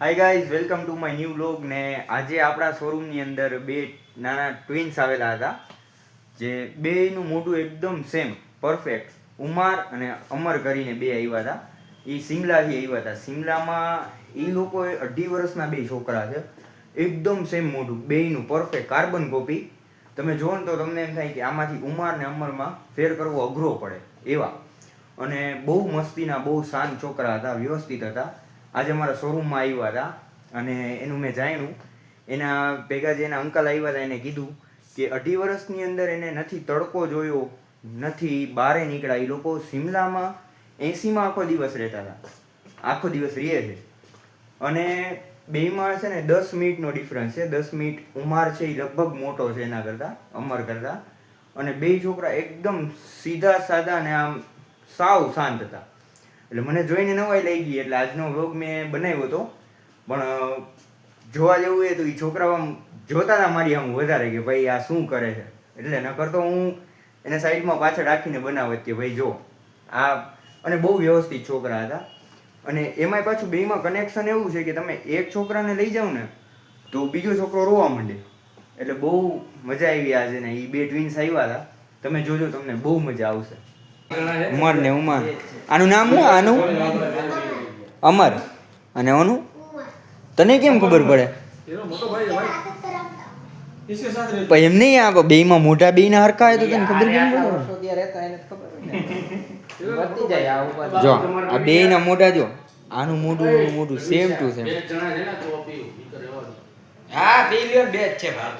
Hi guys welcome to my new blog ને આજે આપણા શોરૂમની અંદર બે નાના ટ્વિન્સ આવેલા હતા, જે બેયનું મોઢું એકદમ સેમ પરફેક્ટ ઉમાર અને અમર કરીને બે આવ્યા હતા. એ સિમલાથી આવ્યા હતા. સિમલામાં એ લોકોએ અઢી વર્ષના બે છોકરા છે. એકદમ સેમ મોઢું, બેયનું પરફેક્ટ કાર્બન કોપી તમે જુઓ ને તો તમને એમ થાય કે આમાંથી ઉમાર ને અમરમાં ફેર કરવો અઘરો પડે, એવા. અને બહુ મસ્તીના, બહુ શાંત છોકરા હતા, વ્યવસ્થિત હતા. આજે અમારા શોરૂમમાં આવ્યા હતા અને એનું મેં જાણ્યું. એના ભેગા જે એના અંકલ આવ્યા હતા એને કીધું કે અઢી વર્ષની અંદર એને નથી તડકો જોયો, નથી બારે નીકળ્યા. એ લોકો સિમલામાં એસીમાં આખો દિવસ રહેતા હતા આખો દિવસ રહે છે. અને બેયમાં છે ને દસ મિનિટનો ડિફરન્સ છે. દસ મિનિટ ઉમાર છે એ લગભગ મોટો છે એના કરતાં, અમર કરતાં. અને બે છોકરા એકદમ સીધા સાદા ને આમ સાવ શાંત હતા. એટલે મને જોઈને નવાઈ લઈ ગઈ એટલે આજનો વ્લોગ મેં બનાવ્યો હતો. પણ જોવા જેવું એ તો એ છોકરાઓ આમ જોતા હતા મારી આમ વધારે કે ભાઈ આ શું કરે છે? એટલે નકર તો હું એને સાઈડમાં પાછળ રાખીને બનાવત કે ભાઈ જો, આ અને બહુ વ્યવસ્થિત છોકરા હતા. અને એમાંય પાછું બેમાં કનેક્શન એવું છે કે તમે એક છોકરાને લઈ જાઓ ને, તો બીજો છોકરો રોવા માંડે. એટલે બહુ મજા આવી આજે ને એ બે ટ્વિન્સ આવ્યા હતા. તમે જોજો, તમને બહુ મજા આવશે. ઉમર ને ઉમર. આનું નામ શું? આનું? અમર. અને ઓનું? તને કેમ ખબર પડે? પણ એમ નહીં આ બે માં મોટા બે ના હરખા હોય તો તને ખબર કેમ પડે? જો આ બે ના મોટા જો આનું મોઢું ઓનું મોઢું સેમ ટુ સેમ હા પી લ્યો બે જ છે ભાઈ.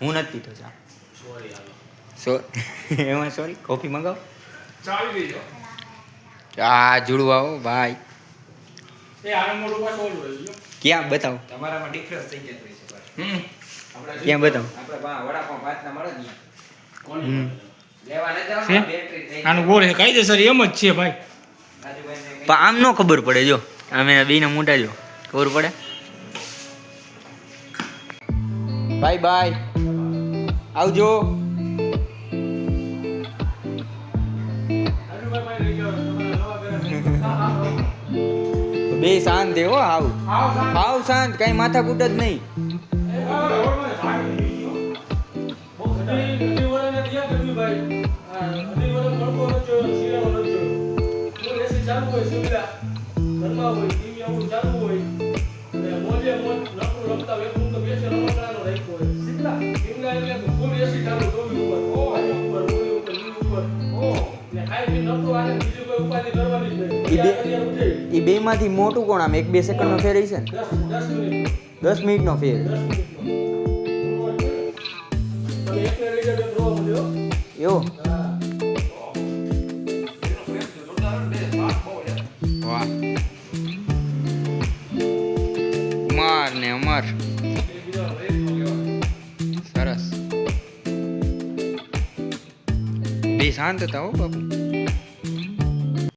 હું નથી પીતો ચા સોરી સો એમાં સોરી કોફી મંગાવ. ચાવી દેજો. આ જુડવા આવો ભાઈ. એ આનું મોઢું પાછું ઓલું ક્યાં? બતાવો. તમારામાં ડિફરન્સ થઈ જતો છે હમ. ક્યાં બતાવો? આપણે મળે ને. લેવા ન બેટરી થઈ આનું ગોળ છે કાયદેસર એમ જ છે ભાઈ. પણ આમ ન ખબર પડે જો. અમે બેયના મોઢા જો ખબર પડે? Bye bye. આવજો. બે શાંત હે હાવ આવો, શાંત કઈ માથાકૂટ જ નહીં ચાલુ હોય સુવિધા ભાગ હોય ગયો. બહુ બધી- એ બે માંથી મોટું કોણ આમ એક બે સેકન્ડ નો ફેર છે ને દસ મિનિટનો મિનિટ નો ફેર. એવો. વાહ ઉમર ને અમર શાંત હતા હો બાપુ.